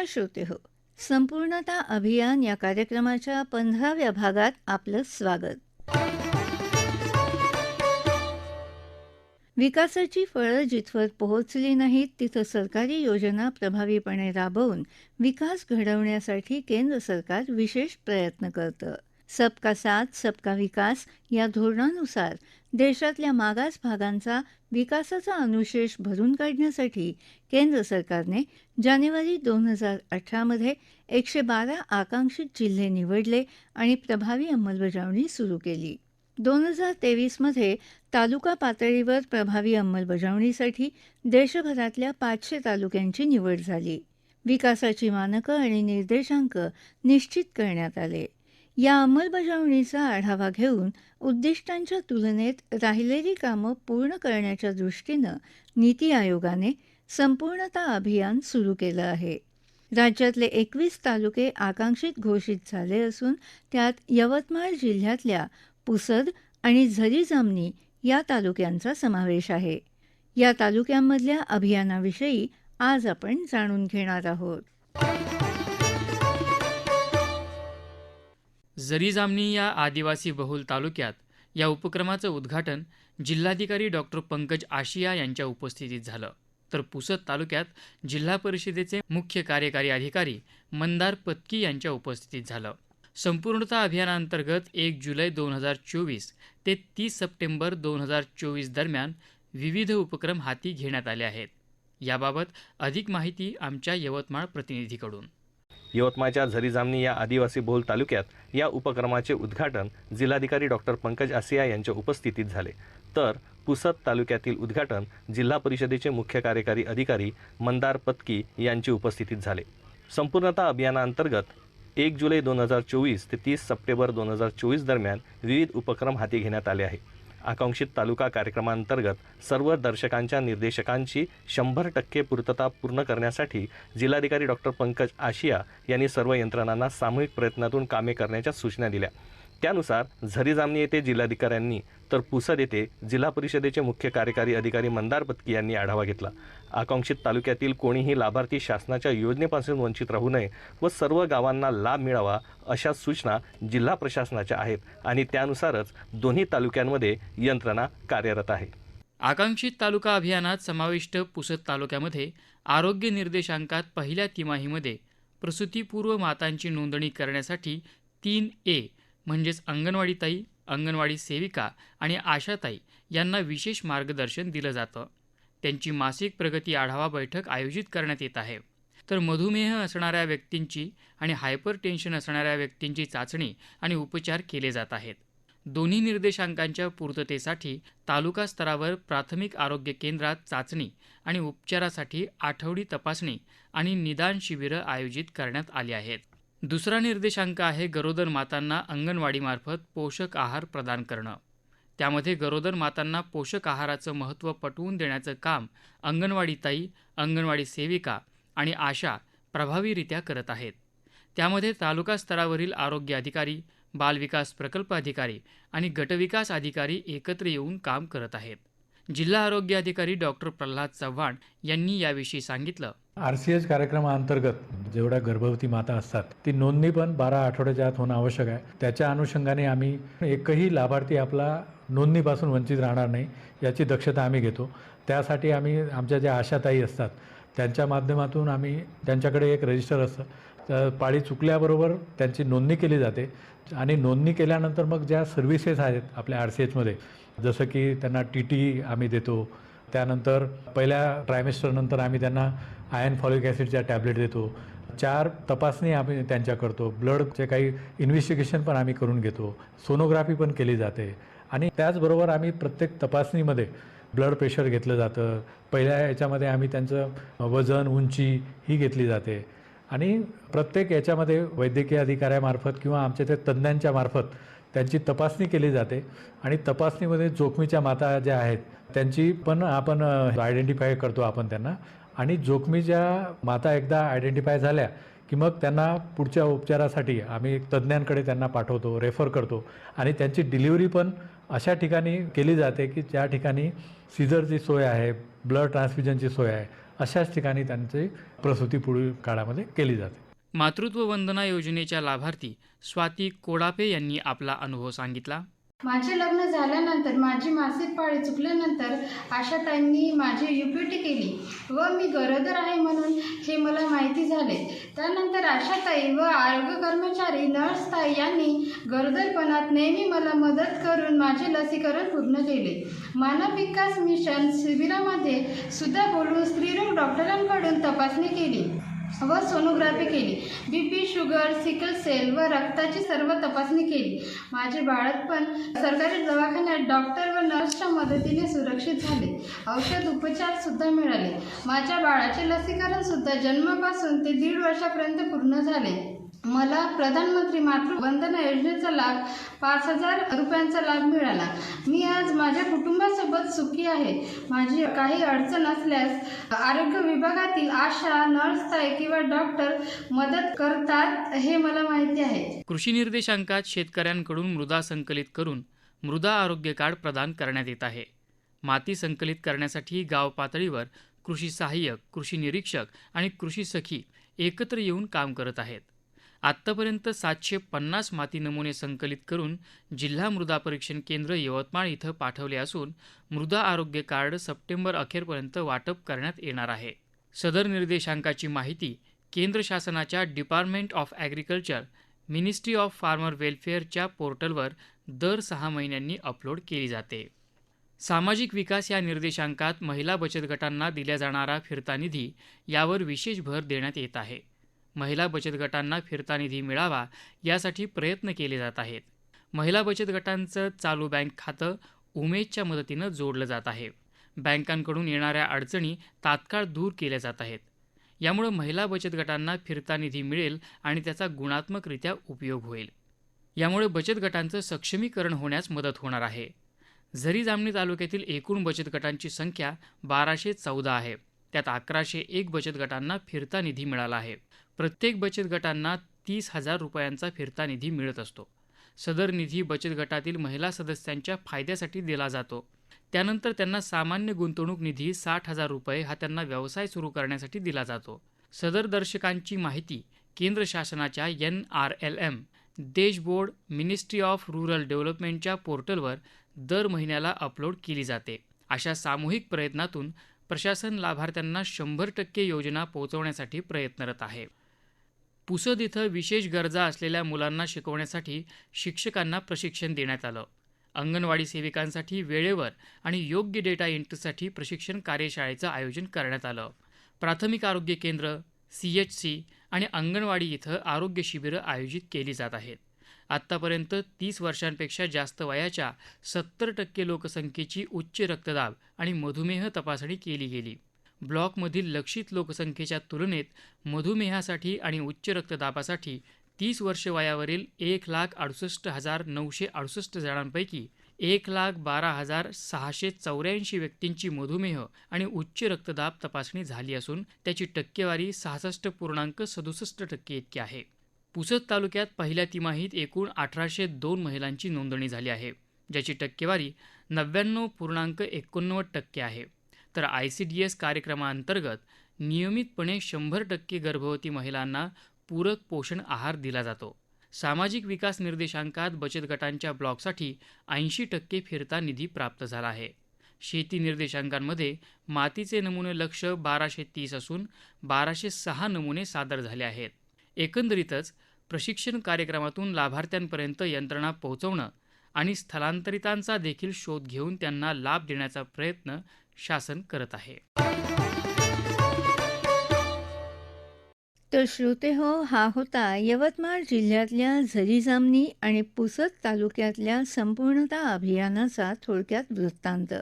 नमस्कार श्रोते हो. संपूर्णता अभियान या कार्यक्रमाच्या पंधराव्या भागात आपलं स्वागत. विकासाची फळं जिथवर पोहोचली नाहीत तिथं सरकारी योजना प्रभावीपणे राबवून विकास घडवण्यासाठी केंद्र सरकार विशेष प्रयत्न करतं. सबका साथ सबका विकास या धोरणानुसार देशातल्या मागास भागांचा विकासाचा अनुशेष भरून काढण्यासाठी केंद्र सरकारने जानेवारी दोन हजार अठरामध्ये एकशे बारा आकांक्षित जिल्हे निवडले आणि प्रभावी अंमलबजावणी सुरू केली. दोन हजार तेवीसमध्ये तालुका पातळीवर प्रभावी अंमलबजावणीसाठी देशभरातल्या पाचशे तालुक्यांची निवड झाली. विकासाची मानकं आणि निर्देशांक निश्चित करण्यात आले. या अंमलबजावणीचा आढावा घेऊन उद्दिष्टांच्या तुलनेत राहिलेली कामं पूर्ण करण्याच्या दृष्टीनं नीती आयोगाने संपूर्णता अभियान सुरू केलं आहे. राज्यातले एकवीस तालुके आकांक्षित घोषित झाले असून त्यात यवतमाळ जिल्ह्यातल्या पुसद आणि झरी जामनी या तालुक्यांचा समावेश आहे. या तालुक्यांमधल्या अभियानाविषयी आज आपण जाणून घेणार आहोत. जरी जामणी या आदिवासी बहुल तालुक्यात या उपक्रमाचं उद्घाटन जिल्हाधिकारी डॉक्टर पंकज आशिया यांच्या उपस्थितीत झालं. तर पुसद तालुक्यात जिल्हा परिषदेचे मुख्य कार्यकारी अधिकारी मंदार पत्की यांच्या उपस्थितीत झालं. संपूर्णता अभियानांतर्गत एक जुलै दोन हजार चोवीस ते तीस सप्टेंबर दोन हजार चोवीस दरम्यान विविध उपक्रम हाती घेण्यात आले आहेत. याबाबत अधिक माहिती आमच्या यवतमाळ प्रतिनिधीकडून. यवतमाळच्या झरीजामनी या आदिवासी बहुल तालुक्यात या उपक्रमाचे उद्घाटन जिल्हाधिकारी डॉक्टर पंकज आसिया यांच्या उपस्थितीत झाले. तर पुसद तालुक्यातील उद्घाटन जिल्हा परिषदेचे मुख्य कार्यकारी अधिकारी मंदार पत्की यांची उपस्थितीत झाले. संपूर्णता अभियानाअंतर्गत एक जुलै दोन हजार चोवीस ते तीस सप्टेंबर दोन हजार चोवीस दरम्यान विविध उपक्रम हाती घेण्यात आले आहे आकांक्षित तालुका कार्यक्रमांतर्गत सर्व दर्शकांच्या निर्देशकांची शंभर टक्के पूर्तता पूर्ण करण्यासाठी जिल्हाधिकारी डॉक्टर पंकज आशिया यांनी सर्व यंत्रणांना सामूहिक प्रयत्नातून कामे करण्याच्या सूचना दिल्या. त्यानुसार झरी जामणी येथे जिल्हाधिकाऱ्यांनी तर पुसद येथे जिल्हा परिषदेचे मुख्य कार्यकारी अधिकारी मंदार पत्की यांनी आढावा घेतला. आकांक्षित तालुक्यातील कोणीही लाभार्थी शासनाच्या योजनेपासून वंचित राहू नये व सर्व गावांना लाभ मिळावा अशा सूचना जिल्हा प्रशासनाच्या आहेत आणि त्यानुसारच दोन्ही तालुक्यांमध्ये यंत्रणा कार्यरत आहे. आकांक्षित तालुका अभियानात समाविष्ट पुसद तालुक्यामध्ये आरोग्य निर्देशांकात पहिल्या तिमाहीमध्ये प्रसूतीपूर्व मातांची नोंदणी करण्यासाठी तीन ए म्हणजेच अंगणवाडीताई अंगणवाडी सेविका आणि आशाताई यांना विशेष मार्गदर्शन दिलं जातं. त्यांची मासिक प्रगती आढावा बैठक आयोजित करण्यात येत आहे. तर मधुमेह असणाऱ्या व्यक्तींची आणि हायपर टेन्शन असणाऱ्या व्यक्तींची चाचणी आणि उपचार केले जात आहेत. दोन्ही निर्देशांकांच्या पूर्ततेसाठी तालुका स्तरावर प्राथमिक आरोग्य केंद्रात चाचणी आणि उपचारासाठी आठवडी तपासणी आणि निदान शिबिरं आयोजित करण्यात आली आहेत. दुसरा निर्देशांक आहे गरोदर मातांना अंगणवाडीमार्फत पोषक आहार प्रदान करणं. त्यामध्ये गरोदर मातांना पोषक आहाराचं महत्त्व पटवून देण्याचं काम अंगणवाडीताई अंगणवाडी सेविका आणि आशा प्रभावीरित्या करत आहेत. त्यामध्ये तालुका स्तरावरील आरोग्य अधिकारी बालविकास प्रकल्प अधिकारी आणि गटविकास अधिकारी एकत्र येऊन काम करत आहेत. जिल्हा आरोग्य अधिकारी डॉक्टर प्रल्हाद चव्हाण यांनी याविषयी सांगितलं. आर सी एच कार्यक्रमाअंतर्गत जेवढ्या गर्भवती माता असतात ती नोंदणी पण बारा आठवड्याच्या आत होणं आवश्यक आहे. त्याच्या अनुषंगाने आम्ही एकही लाभार्थी आपला नोंदणीपासून वंचित राहणार नाही याची दक्षता आम्ही घेतो. त्यासाठी आम्ही आमच्या ज्या आशाताई असतात त्यांच्या माध्यमातून आम्ही त्यांच्याकडे एक रजिस्टर असतं. तर पाळी चुकल्याबरोबर त्यांची नोंदणी केली जाते. आणि नोंदणी केल्यानंतर मग ज्या सर्व्हिसेस आहेत आपल्या आर सी एचमध्ये जसं की त्यांना टी टी आम्ही देतो. त्यानंतर पहिल्या ट्रायमेस्टरनंतर आम्ही त्यांना आयन फॉलिक ॲसिडच्या टॅबलेट देतो. चार तपासणी आम्ही त्यांच्या करतो. ब्लडचे काही इन्व्हेस्टिगेशन पण आम्ही करून घेतो. सोनोग्राफी पण केली जाते. आणि त्याचबरोबर आम्ही प्रत्येक तपासणीमध्ये ब्लड प्रेशर घेतलं जातं. पहिल्या याच्यामध्ये आम्ही त्यांचं वजन उंची ही घेतली जाते. आणि प्रत्येक याच्यामध्ये वैद्यकीय अधिकाऱ्यामार्फत किंवा आमच्या त्या तज्ज्ञांच्या मार्फत त्यांची तपासणी केली जाते. आणि तपासणीमध्ये जोखमीच्या माता ज्या आहेत त्यांची पण आपण आयडेंटिफाय करतो आपण त्यांना. आणि जोखमीच्या माता एकदा आयडेंटिफाय झाल्या की मग त्यांना पुढच्या उपचारासाठी आम्ही तज्ज्ञांकडे त्यांना पाठवतो रेफर करतो. आणि त्यांची डिलिव्हरी पण अशा ठिकाणी केली जाते की ज्या ठिकाणी सिझरची सोय आहे ब्लड ट्रान्सफ्युजनची सोय आहे अशाच ठिकाणी त्यांची प्रसूती पुढील काळामध्ये केली जाते. मातृत्व वंदना योजनेच्या लाभार्थी स्वाती कोडापे यांनी आपला अनुभव सांगितला. माझे लग्न झाल्यानंतर माझी मासिक पाळी चुकल्यानंतर आशाताईंनी माझी यू पी टी केली व मी गरोदर आहे म्हणून हे मला माहिती झाले. त्यानंतर आशाताई व आरोग्य कर्मचारी नर्सताई यांनी गरोदरपणात नेहमी मला मदत करून माझे लसीकरण पूर्ण केले. मानव विकास मिशन शिबिरामध्ये सुद्धा बोलून स्त्रीरोग डॉक्टरांकडून तपासणी केली. व सोनोग्राफी केली. B P sugar sickle cell व रक्ताची सर्व तपासणी केली. माझे बाळकपण सरकारी दवाखान्यात डॉक्टर व नर्सच्या मदतीने सुरक्षित झाले. औषध उपचार सुद्धा मिळाले. माझ्या बाळाचे लसीकरण सुद्धा जन्मापासून ते दीड वर्षापर्यंत पूर्ण झाले. मला प्रधानमंत्री मातृ वंदना योजनेचा लाभ पाच हजार रुपयांचा लाभ मिळाला. मी आज माझ्या कुटुंबासोबत सुखी आहे. माझी काही अडचण असल्यास आरोग्य विभागातील आशा नर्सताई किंवा डॉक्टर मदत करतात हे मला माहिती आहे. कृषी निर्देशांकात शेतकऱ्यांकडून मृदा संकलित करून मृदा आरोग्य कार्ड प्रदान करण्यात येत आहे. माती संकलित करण्यासाठी गाव पातळीवर कृषी सहाय्यक कृषी निरीक्षक आणि कृषी सखी एकत्र येऊन काम करत आहेत. आत्तापर्यंत सातशे पन्नास माती नमुने संकलित करून जिल्हा मृदा परीक्षण केंद्र यवतमाळ इथं पाठवले असून मृदा आरोग्य कार्ड सप्टेंबर अखेरपर्यंत वाटप करण्यात येणार आहे. सदर निर्देशांकाची माहिती केंद्र शासनाच्या department of agriculture ministry of farmer वेलफेअरच्या पोर्टलवर दर सहा महिन्यांनी अपलोड केली जाते. सामाजिक विकास या निर्देशांकात महिला बचत गटांना दिल्या जाणारा फिरता निधी यावर विशेष भर देण्यात येत आहे. महिला बचत गटांना फिरता निधी मिळावा यासाठी प्रयत्न केले जात आहेत. महिला बचत गटांचं चालू बँक खातं उमेदच्या मदतीनं जोडलं जात आहे. बँकांकडून येणाऱ्या अडचणी तात्काळ दूर केल्या जात आहेत. यामुळे महिला बचत गटांना फिरता निधी मिळेल आणि त्याचा गुणात्मकरित्या उपयोग होईल. यामुळे बचत गटांचं सक्षमीकरण होण्यास मदत होणार आहे. झरी जामणी तालुक्यातील एकूण बचत गटांची संख्या बाराशे चौदा आहे. त्यात अकराशे एक बचत गटांना फिरता निधी मिळाला आहे. प्रत्येक बचत गटांना तीस हजार रुपयांचा फिरता निधी मिळत असतो. सदर निधी बचत गटातील महिला सदस्यांच्या फायद्यासाठी दिला जातो. त्यानंतर त्यांना सामान्य गुंतवणूक निधी साठ हजार रुपये हा त्यांना व्यवसाय सुरू करण्यासाठी दिला जातो. सदर दर्शकांची माहिती केंद्र शासनाच्या N R L M dashboard ministry of rural डेव्हलपमेंटच्या पोर्टलवर दर महिन्याला अपलोड केली जाते. अशा सामूहिक प्रयत्नातून प्रशासन लाभार्थ्यांना शंभर टक्के योजना पोहोचवण्यासाठी प्रयत्नरत आहे. पुसद इथं विशेष गरजा असलेल्या मुलांना शिकवण्यासाठी शिक्षकांना प्रशिक्षण देण्यात आलं. अंगणवाडी सेविकांसाठी वेळेवर आणि योग्य डेटा एंट्रीसाठी प्रशिक्षण कार्यशाळेचं आयोजन करण्यात आलं. प्राथमिक आरोग्य केंद्र सी एच सी आणि अंगणवाडी इथं आरोग्य शिबिरं आयोजित केली जात आहेत. आत्तापर्यंत तीस वर्षांपेक्षा जास्त वयाच्या सत्तर टक्के लोकसंख्येची उच्च रक्तदाब आणि मधुमेह तपासणी केली गेली. ब्लॉकमधील लक्षित लोकसंख्येच्या तुलनेत मधुमेहासाठी आणि उच्च रक्तदाबासाठी तीस वर्ष वयावरील एक लाख अडुसष्ट हजार नऊशे अडुसष्ट जणांपैकी एक लाख बारा हजार सहाशे चौऱ्याऐंशी व्यक्तींची मधुमेह आणि उच्च रक्तदाब तपासणी झाली असून त्याची टक्केवारी सहासष्ट पूर्णांक सदुसष्ट टक्के इतकी आहे. पुसद तालुक्यात पहिल्या तिमाहीत एकूण अठराशे दोन महिलांची नोंदणी झाली आहे ज्याची टक्केवारी नव्याण्णव पूर्णांक एकोणनव्वद टक्के आहे. तर आय सी डी एस कार्यक्रमाअंतर्गत नियमितपणे शंभर टक्के गर्भवती महिलांना पूरक पोषण आहार दिला जातो. सामाजिक विकास निर्देशांकात बचत गटांच्या ब्लॉकसाठी ऐंशी टक्के फिरता निधी प्राप्त झाला आहे. शेती निर्देशांकांमध्ये मातीचे नमुने लक्ष बाराशे तीस असून बाराशे सहा नमुने सादर झाले आहेत. एकंदरीतच प्रशिक्षण कार्यक्रमातून लाभार्थ्यांपर्यंत यंत्रणा पोहोचवणं आणि स्थलांतरितांचा देखील शोध घेऊन त्यांना लाभ देण्याचा प्रयत्न शासन करत आहे. तर श्रोते हो हा होता यवतमाळ जिल्ह्यातल्या झरीजामणी आणि पुसद तालुक्यातल्या संपूर्णता अभियानाचा थोडक्यात वृत्तांत.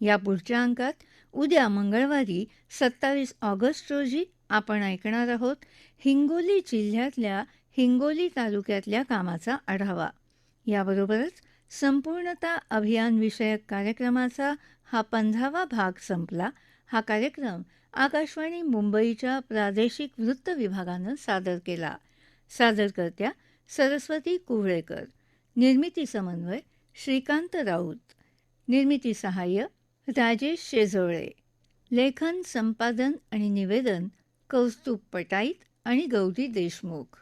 या पुढच्या अंकात उद्या मंगळवारी सत्तावीस ऑगस्ट रोजी आपण ऐकणार आहोत हिंगोली जिल्ह्यातल्या हिंगोली तालुक्यातल्या कामाचा आढावा. याबरोबरच संपूर्णता अभियानविषयक कार्यक्रमाचा हा पंधरावा भाग संपला. हा कार्यक्रम आकाशवाणी मुंबईच्या प्रादेशिक वृत्त विभागानं सादर केला. सादरकर्त्या सरस्वती कुवळेकर निर्मिती समन्वय श्रीकांत राऊत. निर्मिती सहाय्य राजेश शेजवळे. लेखन संपादन आणि निवेदन कौस्तुभ पटाईत आणि गौरी देशमुख.